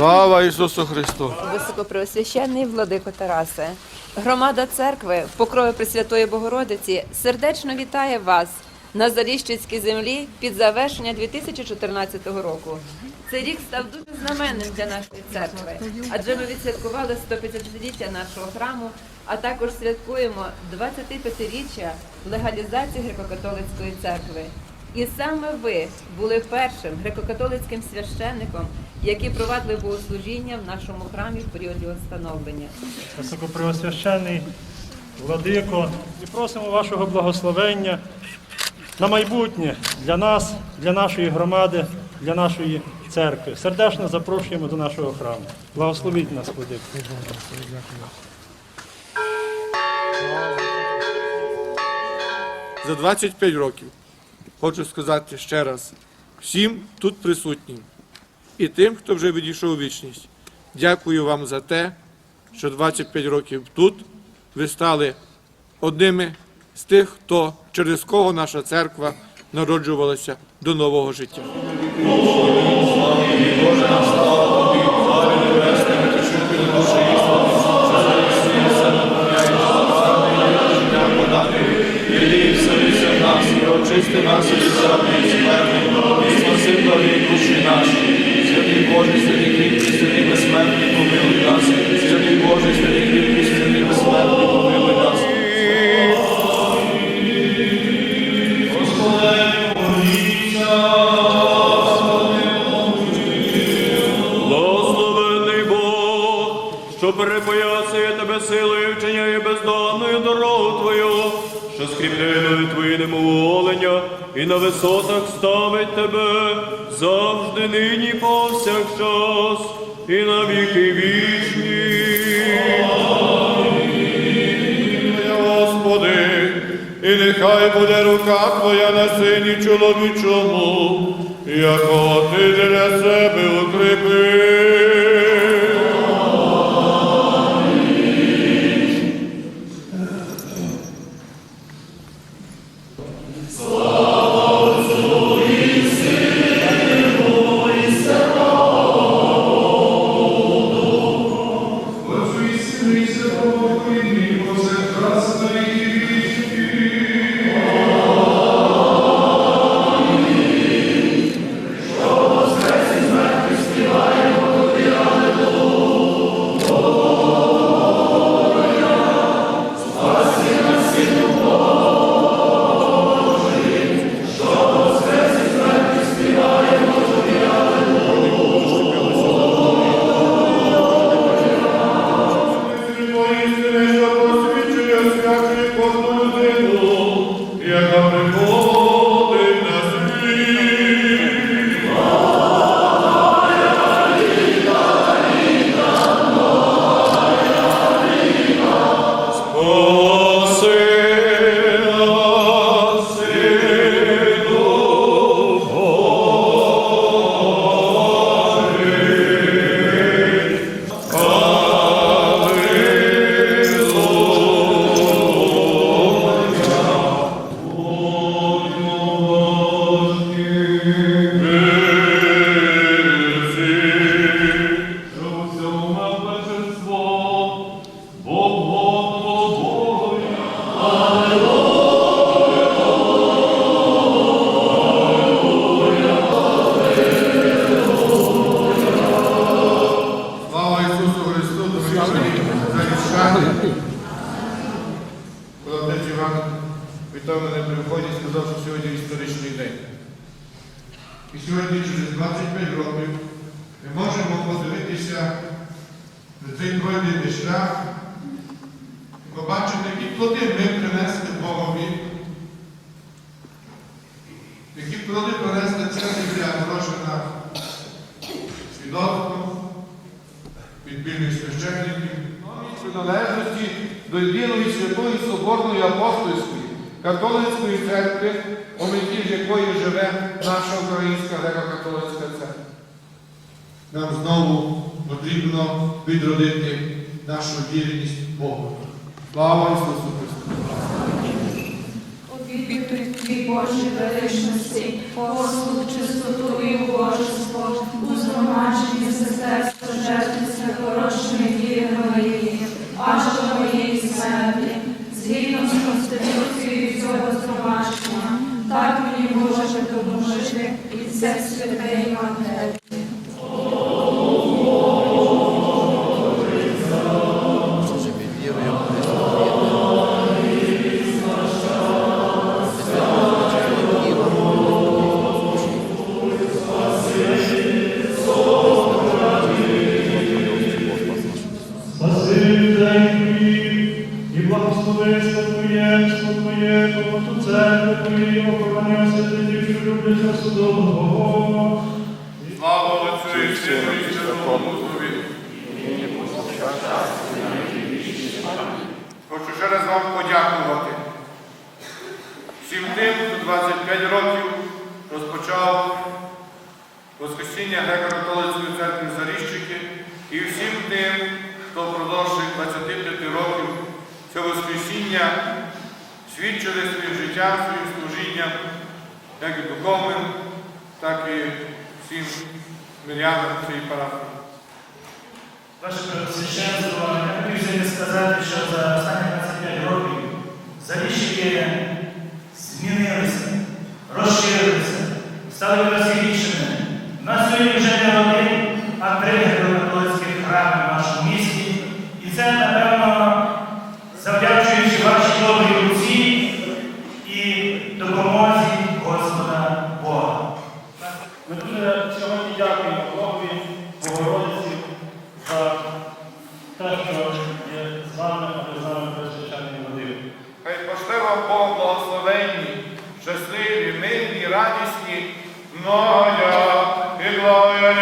Слава Ісусу Христу! Високопреосвященний владико Тарасе, громада церкви в покрові Пресвятої Богородиці сердечно вітає вас на Заріщицькій землі під завершення 2014 року. Цей рік став дуже знаменним для нашої церкви, адже ми відсвяткували 150-ліття нашого храму, а також святкуємо 25-річчя легалізації греко-католицької церкви. І саме ви були першим греко-католицьким священником, який провадили богослужіння в нашому храмі в період його становлення. Владико, і просимо вашого благословення на майбутнє для нас, для нашої громади, для нашої церкви. Сердечно запрошуємо до нашого храму. Благословіть нас, владико. За 25 років хочу сказати ще раз всім тут присутнім і тим, хто вже відійшов у вічність. Дякую вам за те, що 25 років тут ви стали одними з тих, хто через кого наша церква народжувалася до нового життя. czysty nas i zbawienie. Скріпленою Твої немоволення і на висотах ставить тебе завжди нині повсякчас і на віки вічні. Господи, і нехай буде рука Твоя на сині чоловічому, якого ти для себе укріпив. Поістине, dobry Bóg. Мене сказав, що сьогодні історичний день. І сьогодні, через 25 років, ми можемо подивитися на цей пройдений шлях і побачити, які плоди ми принесли Богові, які плоди принесли ця земля, орошена свідоцтвом, підпільних священників, приналежності до єдиної святої Соборної Апостольської католицької церкви, у меті якої живе наша Українська греко-католицька церква. Нам знову потрібно відродити нашу вірність Богу. Слава Ісусу Христу! Твій Божій величності, послуг чистоту і убожество, у згромадженні сестерства сожертвуйся хорошими діями моєї, аж до моєї смерті, згідно з Конституцією цього зробачення, так мені Боже допоможи і все святе Євангеліє. Слава Отцю і Сину і Святому Духові. Хочу ще раз вам подякувати всім тим, хто 25 років розпочав Воскресіння Греко-католицької церкви Заріщики і всім тим, хто впродовж 25 років це Воскресіння свідчили своїм життям, своїм служінням, як і духовним, так і всім мирянам цієї парафії. Ваше Преосвященство, я хотів сказати, що за останні 25 років заліщики змінилися, розширилися, стали розсвідченими. У нас сьогодні вже не один, а три радісні, моя і благоя